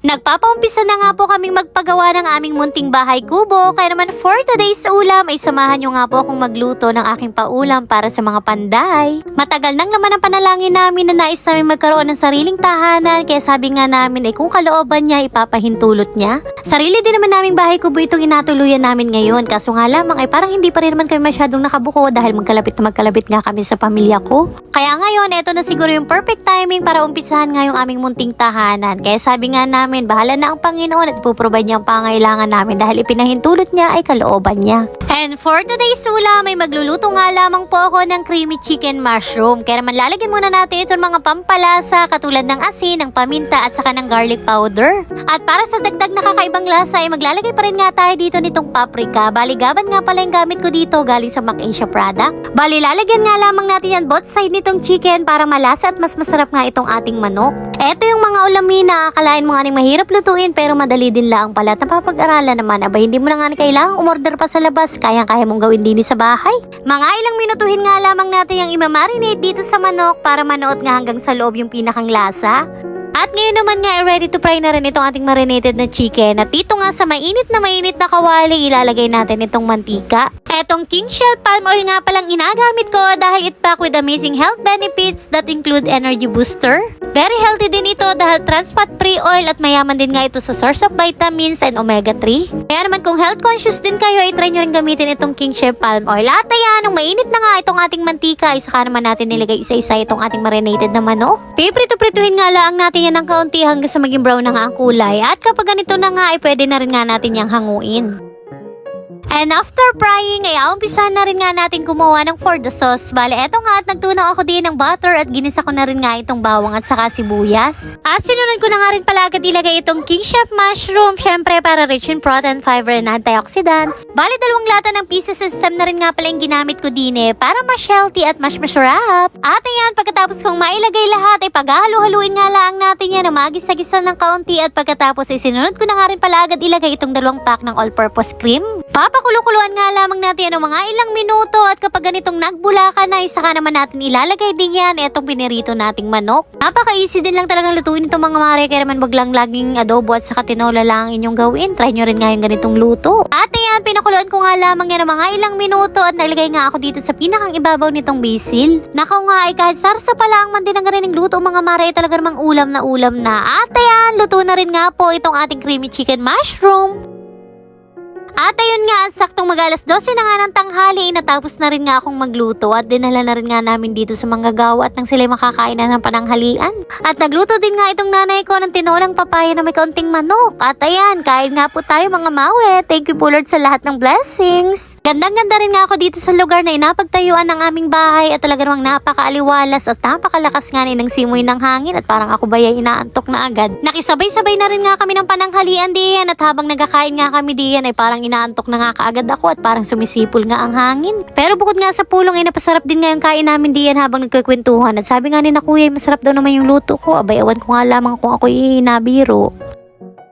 Nagpapaumpisa na nga po kaming magpagawa ng aming munting bahay kubo, kaya naman for today's ulam ay samahan nyo nga po akong magluto ng aking paulam para sa mga panday. Matagal nang naman ang panalangin namin na nais namin magkaroon ng sariling tahanan, kaya sabi nga namin ay kung kalooban niya, ipapahintulot niya. Sarili din naman naming bahay kubo itong inatuluyan namin ngayon, kaso nga lamang ay parang hindi pa rin naman kami masyadong nakabuko dahil magkalapit na magkalapit nga kami sa pamilya ko. Kaya ngayon, eto na siguro yung perfect timing para umpisahan nga yung aming munting tahanan. Kaya sabi nga namin, bahala na ang Panginoon at ipuprovide niya ang pangailangan namin dahil ipinahintulot niya ay kalooban niya. And for today's ulam, may magluluto nga lamang po ako ng creamy chicken mushroom. Kaya naman lalagyan muna natin itong mga pampalasa katulad ng asin, ng paminta at saka ng garlic powder. At para sa dagdag na kakaibang lasa ay maglalagay pa rin nga tayo dito nitong paprika. Baligaban nga pala yung gamit ko dito galing sa Mac Asia product. Bali lalagyan nga lamang natin yan both side nitong chicken para malasa at mas masarap nga itong ating manok. Eto yung mga ulamin na akalain mo nga mahirap lutuin pero madali din lang pala at napapag-aralan naman. Aba hindi mo na nga kailangang umorder pa sa labas. Kayang-kaya mong gawin din sa bahay. Mga ilang minutuhin nga lamang natin yung imamarinate dito sa manok para manood nga hanggang sa loob yung pinakang lasa. At ngayon naman nga, ready to fry na rin itong ating marinated na chicken. At dito nga sa mainit na mainit na kawali, ilalagay natin itong mantika. Etong king shell palm oil nga palang inagamit ko dahil it packed with amazing health benefits that include energy booster. Very healthy din ito dahil trans fat free oil at mayaman din nga ito sa source of vitamins and omega-3. Kaya naman kung health conscious din kayo, ay try nyo rin gamitin itong king shell palm oil. At ayan, nung mainit na nga itong ating mantika, ay saka naman natin nilagay isa-isa itong ating marinated na manok. Piprito-prituhin nga lang natin yan ng kaunti hanggang sa maging brown na nga ang kulay. At kapag ganito na nga, ay pwede na rin nga natin yang hanguin. And after frying, ay aumpisahan na rin nga natin kumuha ng for the sauce. Bale, eto nga at nagtunaw ako din ng butter at ginisa ko na rin nga itong bawang at saka sibuyas. At sinunod ko na nga rin pala agad ilagay itong king chef mushroom, syempre para rich in protein, fiber, and antioxidants. Bale, dalawang lata ng pieces system na rin nga pala yung ginamit ko din eh, para mas healthy at mas masarap. At ayan, pagkatapos kong mailagay lahat, ay paghahalo-haluin nga lang natin yan na magisa-gisa ng kaunti at pagkatapos ay sinunod ko na nga rin pala agad ilagay itong dalawang pack ng all-purpose cream. Papakulukuloan nga lamang natin yan ng mga ilang minuto at kapag ganitong nagbulakan na, saka naman natin ilalagay din yan itong pinirito nating manok. Napaka-easy din lang talagang lutuin itong mga mare kaya naman wag lang laging adobo at saka tinola lang ang inyong gawin. Try nyo rin nga yung ganitong luto. At ayan, pinakuluan ko nga lamang yan ng mga ilang minuto at nalagay nga ako dito sa pinakang ibabaw nitong basil. Nakaw nga ay kahit sarsa pa lang man din ang rin luto mga mare talaga namang ulam na ulam na. At ayan, luto na rin nga po itong ating creamy chicken mushroom. At ayun nga, saktong mag alas 12 na nga ng tanghali, natapos na rin nga akong magluto at dinala na rin nga namin dito sa mga gawa at nang sila makakain na ng pananghalian. At nagluto din nga itong nanay ko ng tinolang papaya na may kaunting manok. At ayan, kain nga po tayo mga mawe. Thank you po Lord sa lahat ng blessings. Gandang-ganda rin nga ako dito sa lugar na inapagtayuan ng aming bahay at talaga namang napakaaliwalas at napakalakas nga ni ng simoy ng hangin at parang ako ba inaantok na agad. Nakisabay-sabay na rin nga kami ng pananghalian diyan at habang nagkakain nga kami diyan ay parang inaantok na nga kaagad ako at parang sumisipol nga ang hangin. Pero bukod nga sa pulong ay napasarap din nga kain namin diyan habang nagkikwentuhan at sabi nga ni na kuya masarap daw naman yung luto ko. Abay, awan ko nga lamang kung ako nabiro.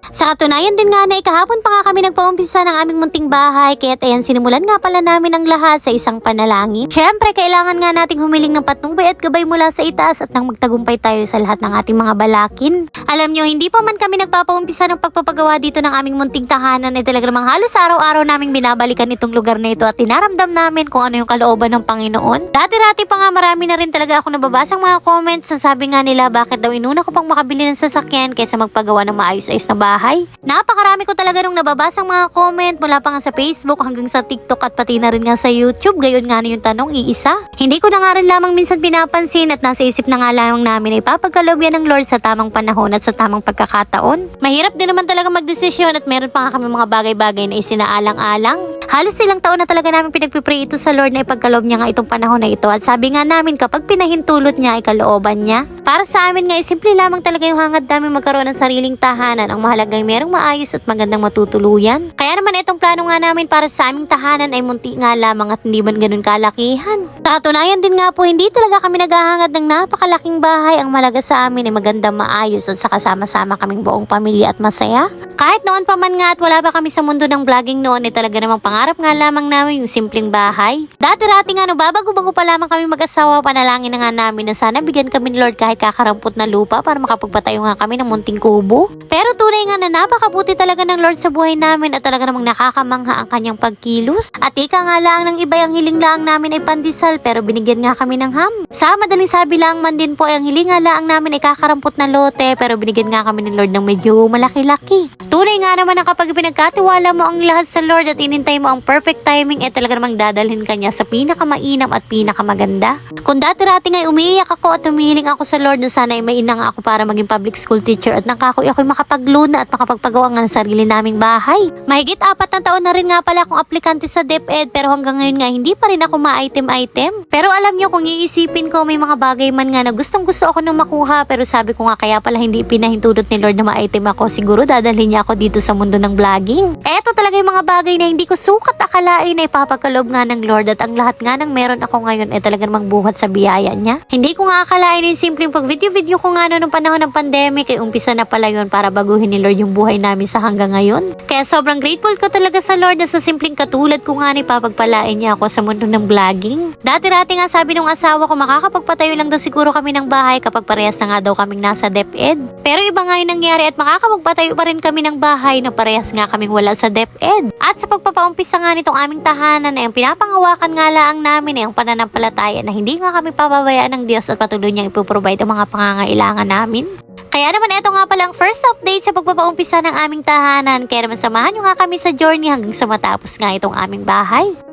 Sa katunayan din nga na ikahapon pa nga kami nagpaumpisa ng aming munting bahay kaya't ayan sinimulan nga pala namin ang lahat sa isang panalangin. Siyempre, kailangan nga nating humiling ng patnubay at gabay mula sa itaas at nang magtagumpay tayo sa lahat ng ating mga balakin. Alam nyo, hindi pa man kami nagpapaumpisa ng pagpapagawa dito ng aming munting tahanan ay talaga namang halos araw-araw naming binabalikan itong lugar na ito at tinaramdam namin kung ano yung kalooban ng Panginoon. Dati-rati pa nga marami na rin talaga ako nababasang mga comments sa sabi nga nila bakit daw inuna ko pang makabili ng sasakyan kaysa magpagawa ng maayos-ayos na bahay. Napakarami ko talaga nung nababasang mga comment mula pa nga sa Facebook hanggang sa TikTok at pati na rin nga sa YouTube. Gayon nga na yung tanong, iisa. Hindi ko na nga rin lamang minsan pinapansin at nasa isip na nga lamang namin ay papagkaloob yan ng Lord sa tamang panahon at sa tamang pagkakataon. Mahirap din naman talaga magdesisyon at meron pa nga kami mga bagay-bagay na isinaalang-alang. Halos silang taon na talaga namin pinagpipray ito sa Lord na ipagkaloob niya nga itong panahon na ito. At sabi nga namin kapag pinahintulot niya ay kalooban niya. Para sa amin nga ay simple lamang talaga yung hangad namin magkaroon ng sariling tahanan. Ang mahalaga ay merong maayos at magandang matutuluyan. Kaya naman itong plano nga namin para sa aming tahanan ay munti nga lamang at hindi man ganun kalakihan. Sa katunayan din nga po, hindi talaga kami naghahangad ng napakalaking bahay. Ang malaga sa amin ay magandang maayos at sa kasama-sama kaming buong pamilya at masaya. Kahit noon pa man nga at wala pa kami sa mundo ng vlogging noon, eh talaga namang pangarap nga lamang namin yung simpleng bahay. Dati-rati nga no, babago-bago pa lamang kami mag-asawa, panalangin na nga namin na sana bigyan kami ni Lord kahit kakarampot na lupa para makapagpatayo nga kami ng munting kubo. Pero tunay nga na napakabuti talaga ng Lord sa buhay namin at talaga namang nakakamangha ang kanyang pagkilos. At ika nga lang ng iba yung hiling lang namin ay pandesal pero binigyan nga kami ng ham. Sa madaling sabi lang man din po ay ang hiling lang namin ay kakarampot na lote pero binigyan nga kami ni Lord ng medyo malaki-laki. Tunay nga naman na kapag pinagkatiwala mo ang lahat sa Lord at inintay mo ang perfect timing eh talaga namang dadalhin ka niya sa pinakamainam at pinakamaganda. Kung dati-rati nga ay umiiyak ako at umihiling ako sa Lord na sana ay mainang ako para maging public school teacher at nakakoy ako'y makapagluna at makapagpagawa nga ng sarili naming bahay. Mahigit apat na taon na rin nga pala akong aplikante sa DepEd pero hanggang ngayon nga hindi pa rin ako ma-item-item. Pero alam niyo kung iisipin ko may mga bagay man nga na gustong gusto ako nang makuha pero sabi ko nga kaya pala hindi pinahintulot ni Lord na ma-item ako siguro dadalhin niya ako dito sa mundo ng vlogging. Eto talaga yung mga bagay na hindi ko sukat akalain na ipapagkaloob nga ng Lord at ang lahat nga ng meron ako ngayon ay talagang magbuhat sa biyaya niya. Hindi ko nga akalain yung simpleng pag video-video ko nga noon ng panahon ng pandemic ay umpisa na pala yun para baguhin ni Lord yung buhay namin sa hanggang ngayon. Kaya sobrang grateful ko talaga sa Lord na sa simpleng katulad ko nga ni papagpalain niya ako sa mundo ng vlogging. Dati-dati nga sabi nung asawa ko makakapagpatayo lang daw siguro kami ng bahay kapag parehas na nga daw kaming nasa DepEd. Pero iba nga yung nangyari at makakapagpatayo pa rin kami ng bahay na parehas nga kaming wala sa DepEd. At sa pagpapaumpisa nga nitong aming tahanan ay ang pinapangawakan nga laang namin ay ang pananampalataya na hindi nga kami pababayaan ng Diyos at patuloy niyang ipoprovide ang mga pangangailangan namin. Kaya naman ito nga palang first update sa pagpapaumpisa ng aming tahanan. Kaya naman samahan nyo nga kami sa journey hanggang sa matapos nga itong aming bahay.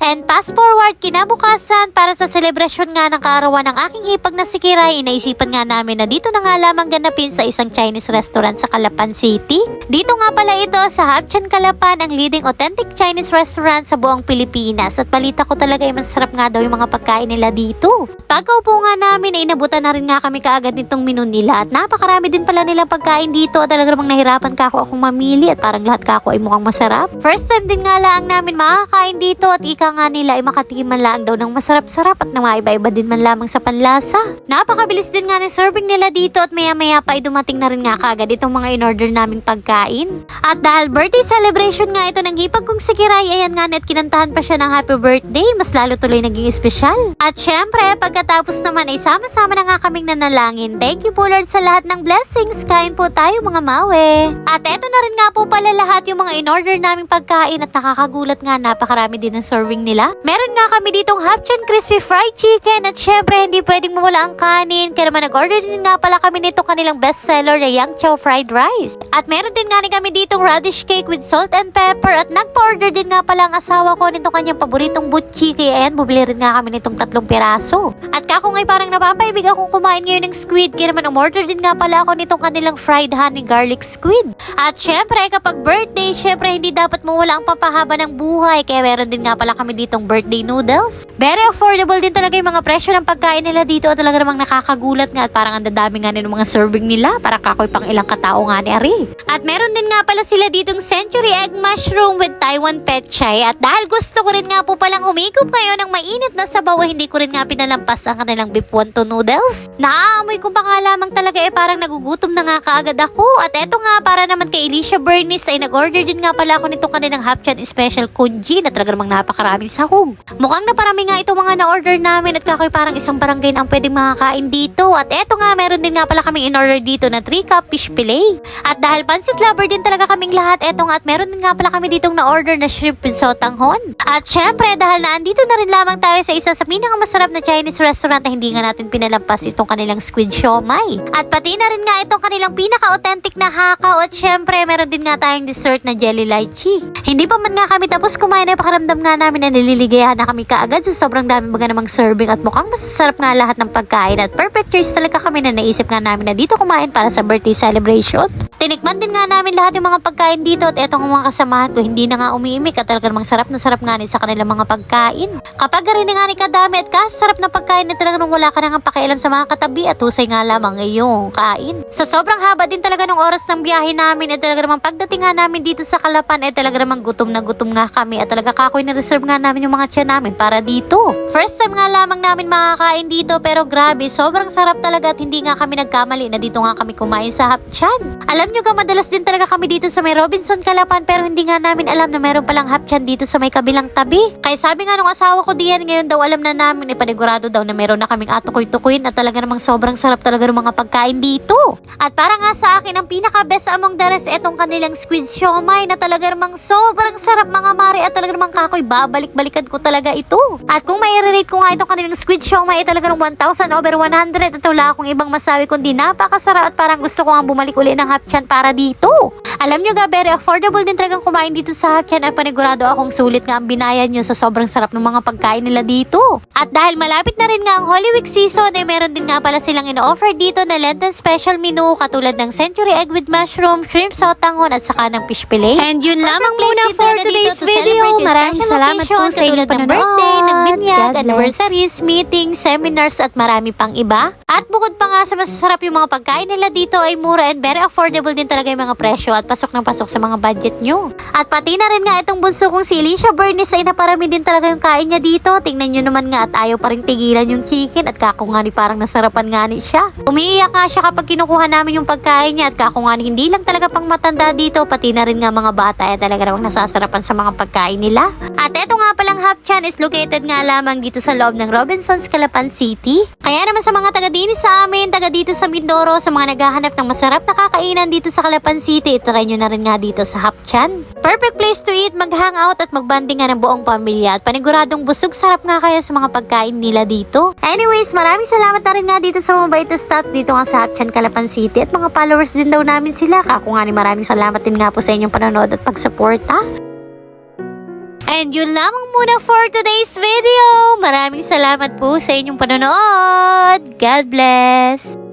And fast forward, kinabukasan para sa selebrasyon nga ng kaarawan ng aking hipag na si Kiray, inaisipan nga namin na dito na nga lamang ganapin sa isang Chinese restaurant sa Calapan City. Dito nga pala ito sa Hapchan Calapan, ang leading authentic Chinese restaurant sa buong Pilipinas. At balita ko talaga ay masarap nga daw yung mga pagkain nila dito. Pagkaupo nga namin ay inabutan na rin nga kami kaagad nitong menu nila at napakarami din pala nilang pagkain dito at talaga namang nahirapan ka ako akong mamili at parang lahat ka ako ay mukhang masarap. First time din nga lang namin makakain dito at nga nila ay makatikiman lang daw ng masarap-sarap at ng mga iba-iba din man lamang sa panlasa. Napakabilis din nga ng serving nila dito at maya-maya pa ay dumating na rin nga kaagad itong mga in-order naming pagkain. At dahil birthday celebration nga ito ng hipag kong si Kiray, ayan nga net kinantahan pa siya ng happy birthday, mas lalo tuloy naging espesyal. At syempre, pagkatapos naman ay sama-sama na nga kaming nanalangin. Thank you po Lord sa lahat ng blessings. Kain po tayo mga mawe. At eto na rin nga po pala lahat yung mga in-order naming pagkain at nakakagulat nga napakarami din ng serving nila. Meron nga kami ditong Hapchan Crispy Fried Chicken at syempre hindi pwedeng mawala ang kanin. Kaya naman nag-order din nga pala kami nito kanilang bestseller na Yang Chow Fried Rice. At meron din nga rin kami ditong radish cake with salt and pepper at nagpa-order din nga pala ang asawa ko nitong kanyang paboritong butchi. Kaya ayan, bubili rin nga kami nitong tatlong piraso. At kako ngay parang napapaibig akong kumain ngayon ng squid. Kaya naman umorder din nga pala ako nitong kanilang fried honey garlic squid. At syempre, kapag birthday, syempre hindi dapat mawala ang papahaba ng buhay. Kaya meron din nga pala kami ditong birthday noodles. Very affordable din talaga yung mga presyo ng pagkain nila dito. At talaga namang nakakagulat nga at parang ang dadami nga ng mga serving nila. Para kakoy pang ilang katao nga ni Ari. At meron din nga pala sila ditong century egg mushroom with Taiwan pet chai. At dahil gusto ko rin nga po palang umigop ngayon ng mainit na sabaw, eh, hindi ko rin nga pinalampas ang kanilang beef wonton noodles. Naaamoy ko pa nga lamang talaga eh parang nagugutom na nga kaagad ako. At eto nga para naman kay Alicia Bernice ay nag-order din nga pala ako nitong kanilang Hapchan Special Kunji na talaga namang napakaraming sahog. Mukhang naparami nga itong mga na-order namin at kakoy parang isang barangay na ang pwedeng makakain dito. At eto nga meron din nga pala kaming in-order dito na 3 cup fish fillet. At dahil pansit lover din talaga kaming lahat, eto nga at meron din nga pala kami ditong na-order na shrimp with sotanghon. At syempre dahil naandito na rin lamang tayo sa isa sa pinakamasarap na Chinese restaurant na hindi nga natin pinalampas itong kanilang squid siomai. At pati na rin nga itong kanilang pinaka-authentic na hakaw at syempre meron din nga tayong dessert na jelly lychee. Hindi pa man nga kami tapos kumain ay pakaramdam nga namin na nililigayahan na kami kaagad sa sobrang dami mga namang serving at mukhang masasarap nga lahat ng pagkain at perfect choice talaga kami na naisip nga namin na dito kumain para sa birthday celebration. Tinikman din nga namin lahat yung mga pagkain dito at etong mga kasamahan ko hindi na nga umiimik at talaga namang sarap na sarap nga sa kanilang mga pagkain. Kapag rin nga ni kadami at kasarap na pagkain na talaga nung wala ka nang pakialam sa mga katabi at husay nga lamang iyong kain. Sa sobrang haba din talaga ng oras ng biyahe namin at talaga namang pagdating nga namin dito sa Kalapan ay talaga namang gutom na gutom nga kami at talaga kakoy na reserve nga namin yung mga tiyan namin para dito. First time nga lamang namin makakain dito pero grabe sobrang sarap talaga at hindi nga kami nagkamali na dito nga kami kumain sa Hapchan. Alam nyo ka madalas din talaga kami dito sa may Robinson Kalapan pero hindi nga namin alam na meron palang hapchan dito sa may kabilang tabi. Kaya sabi nga nung asawa ko diyan ngayon daw alam na namin, ipanigurado daw na meron na kaming atukoy-tukoy at talaga namang sobrang sarap talaga ng mga pagkain dito. At para nga sa akin, ang pinaka-best among the rest, etong kanilang squid siomay na talaga namang sobrang sarap mga mare at talaga namang kakoy, babalik-balikan ko talaga ito. At kung may rate ko nga itong kanilang squid siomay, ay talaga namang 1,000 over 100 at wala akong ibang masabi kundi napakasarap at parang gusto ko nga bumalik uli ng hapchan para dito. Alam nyo ga, very affordable din talagang kumain dito sa hapchan at panigurado akong sulit nga ang binayad nyo sa sobrang sarap ng mga pagkain nila dito. At dahil malapit na rin nga ang Holy Week season, ay meron din nga pala silang ino-offer dito na Lenten special menu katulad ng century egg with mushroom, shrimp sautangon at saka ng fish fillet. And yun lamang muna for today's video. Maraming salamat po sa inyong ng birthday, ng binyag, anniversaries, meetings, seminars at marami pang iba. At bukod pa nga sa masasarap yung mga pagkain nila dito ay mura and very affordable din talaga yung mga presyo at pasok ng pasok sa mga budget nyo. At pati na rin nga itong bunso kong si Alicia Bernice ay naparami din talaga yung kain niya dito. Tingnan nyo naman nga at ayaw pa rin tigilan yung chicken at kako nga ni parang nasarapan nga ni siya. Umiiyak nga siya kapag kinukuha namin yung pagkain niya at kako nga ni hindi lang talaga pang matanda dito pati na rin nga mga bata ay talaga namang nasasarapan sa mga pagkain nila. At eto nga palang Hapchan is located nga lamang dito sa loob ng Robinsons, Calapan City. Kaya naman sa mga taga dini sa amin, taga dito sa Mindoro, sa mga naghahanap ng masarap na kakainan dito sa Calapan City, itry nyo na rin nga dito sa Hapchan. Perfect place to eat, mag-hangout at magbanding nga ng buong pamilya at paniguradong busog sarap nga kaya sa mga pagkain nila dito. Anyways, maraming salamat na rin nga dito sa mabait na staff dito nga sa Hapchan, Calapan City at mga followers din daw namin sila. Kako nga ni maraming salamat din nga po sa inyong panonood at pagsuporta. And yun lamang muna for today's video. Maraming salamat po sa inyong panonood. God bless!